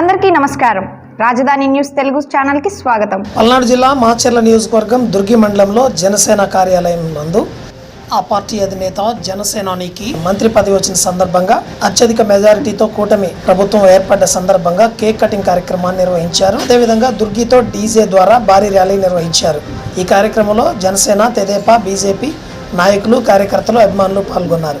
అందరికీ నమస్కారం. రాజధాని న్యూస్ తెలుగు ఛానల్కి స్వాగతం. పల్నాడు జిల్లా మాచర్ల నియోజకవర్గం దుర్గి మండలంలో జనసేన కార్యాలయం నందు ఆ పార్టీ అధినేత జనసేనానికి మంత్రి పదవి వచ్చిన సందర్భంగా అత్యధిక మెజారిటీతో కూటమి ప్రభుత్వం ఏర్పడ్డ సందర్భంగా కేక్ కటింగ్ కార్యక్రమాన్ని నిర్వహించారు. అదేవిధంగా దుర్గితో డీజే ద్వారా భారీ ర్యాలీ నిర్వహించారు. ఈ కార్యక్రమంలో జనసేన తెదేపా బీజేపీ నాయకులు కార్యకర్తలు అభిమానులు పాల్గొన్నారు.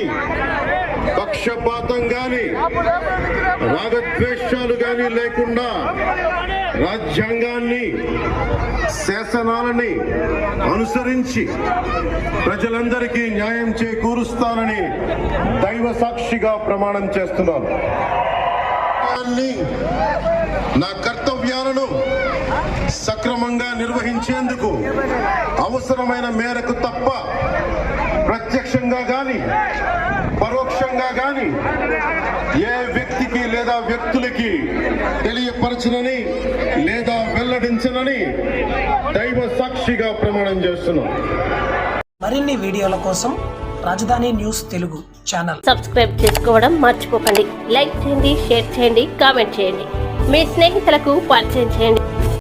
కానీ పక్షపాతం కానీ రాగద్వేషాలు కానీ లేకుండా రాజ్యాంగాన్ని శాసనాలని అనుసరించి ప్రజలందరికీ న్యాయం చేకూరుస్తానని దైవ సాక్షిగా ప్రమాణం చేస్తున్నాను. నా కర్తవ్యాలను సక్రమంగా నిర్వహించేందుకు అవసరమైన మేరకు తప్ప ప్రత్యక్షంగా గాని పరోక్షంగా గాని ఏ వ్యక్తికి లేదా వ్యక్తులకి తెలియపరచనని లేదా వెల్లడించనని దైవ సాక్షిగా ప్రమాణం చేస్తున్నాం. మరిన్ని వీడియోల కోసం రాజధాని న్యూస్ తెలుగు ఛానల్. సబ్స్క్రైబ్ చేసుకోవడం మర్చిపోకండి. లైక్ చేయండి షేర్ చేయండి కామెంట్ చేయండి. మీ స్నేహితులకు పరిచయం చేయండి.